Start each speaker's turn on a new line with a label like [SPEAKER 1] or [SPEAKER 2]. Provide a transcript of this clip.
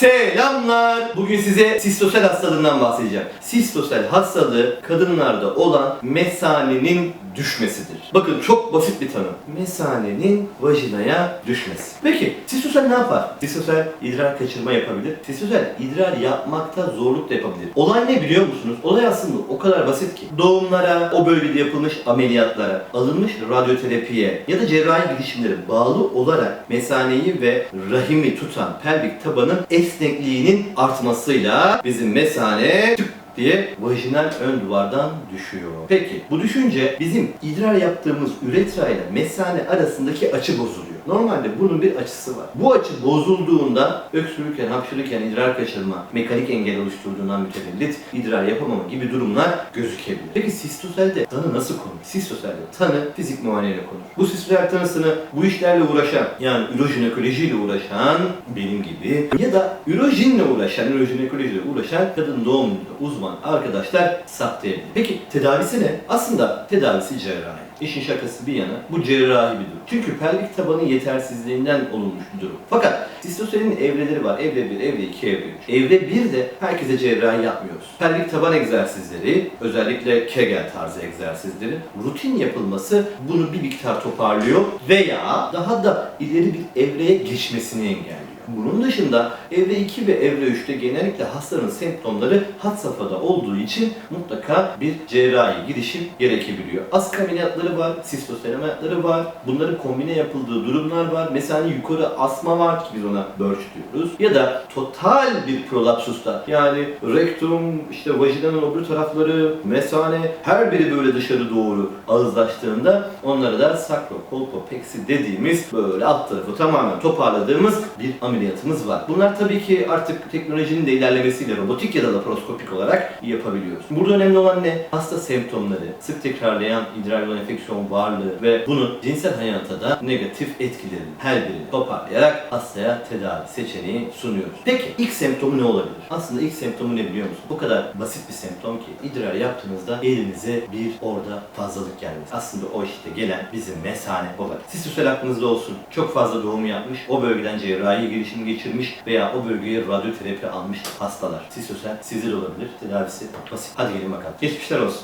[SPEAKER 1] Selamlar. Bugün size sistosel hastalığından bahsedeceğim. Sistosel hastalığı kadınlarda olan mesanenin düşmesidir. Bakın çok basit bir tanım. Mesanenin vajinaya düşmesi. Peki sistosel ne yapar? Sistosel idrar kaçırma yapabilir. Sistosel idrar yapmakta zorluk da yapabilir. Olay ne biliyor musunuz? Olay aslında o kadar basit ki. Doğumlara, o bölgede yapılmış ameliyatlara, alınmış radyoterapiye ya da cerrahi girişimlere bağlı olarak mesaneyi ve rahimi tutan pelvik tabanın esnekliğinin artmasıyla bizim mesane tık diye vajinal ön duvardan düşüyor. Peki bu düşünce bizim idrar yaptığımız üretra ile mesane arasındaki açı bozuluyor. Normalde bunun bir açısı var. Bu açı bozulduğunda öksürürken, hapşırırken idrar kaçırma, mekanik engel oluşturduğundan mütevellit idrar yapamama gibi durumlar gözükebilir. Peki sistoselde tanı nasıl konur? Sistoselde tanı fizik muayeneyle konur. Bu sistosel tanısını bu işlerle uğraşan yani ürojinekolojiyle uğraşan benim gibi ya da ürojinle uğraşan, ürojinekolojiyle uğraşan kadın doğumunda uzman arkadaşlar saptayabilir. Peki tedavisi ne? Aslında tedavisi cerrahi. İşin şakası bir yana bu cerrahi bir durum. Çünkü pelvik tabanın yetersizliğinden olunmuş bir durum. Fakat sistoselin evreleri var. Evre 1, evre 2, evre 3. Evre 1 de herkese cerrahi yapmıyoruz. Pelvik taban egzersizleri, özellikle Kegel tarzı egzersizlerin rutin yapılması bunu bir miktar toparlıyor veya daha da ileri bir evreye geçmesini engelliyor. Bunun dışında evre 2 ve evre 3'te genellikle hastanın semptomları had safhada olduğu için mutlaka bir cerrahi girişim gerekebiliyor. Ask ameliyatları var, sistosel ameliyatları var. Bunların kombine yapıldığı durumlar var. Mesela yukarı asma var ki biz ona birch diyoruz. Ya da total bir prolapsusta yani rektum, işte vajinanın öbür tarafları, mesane her biri böyle dışarı doğru ağızlaştığında onlara da sakrokolpopeksi dediğimiz böyle alt tarafı tamamen toparladığımız bir ameliyatımız var. Bunlar tabii ki artık teknolojinin de ilerlemesiyle robotik ya da laparoskopik olarak yapabiliyoruz. Burada önemli olan ne? Hasta semptomları, sık tekrarlayan idrar yolu enfeksiyon varlığı ve bunun cinsel hayata da negatif etkilerini her birini toparlayarak hastaya tedavi seçeneği sunuyoruz. Peki ilk semptomu ne olabilir? Aslında ilk semptomu ne biliyor musun? Bu kadar basit bir semptom ki idrar yaptığınızda elinize bir orada fazlalık gelmesi. Aslında o işte gelen bizim mesane olabilir. Sistosel aklınızda olsun. Çok fazla doğum yapmış, o bölgeden cerrahi girişim geçirmiş veya o bölgeye radyoterapi almış hastalar. Sistosel sizde de olabilir. Tedavisi basit. Hadi gelin bakalım. Geçmişler olsun.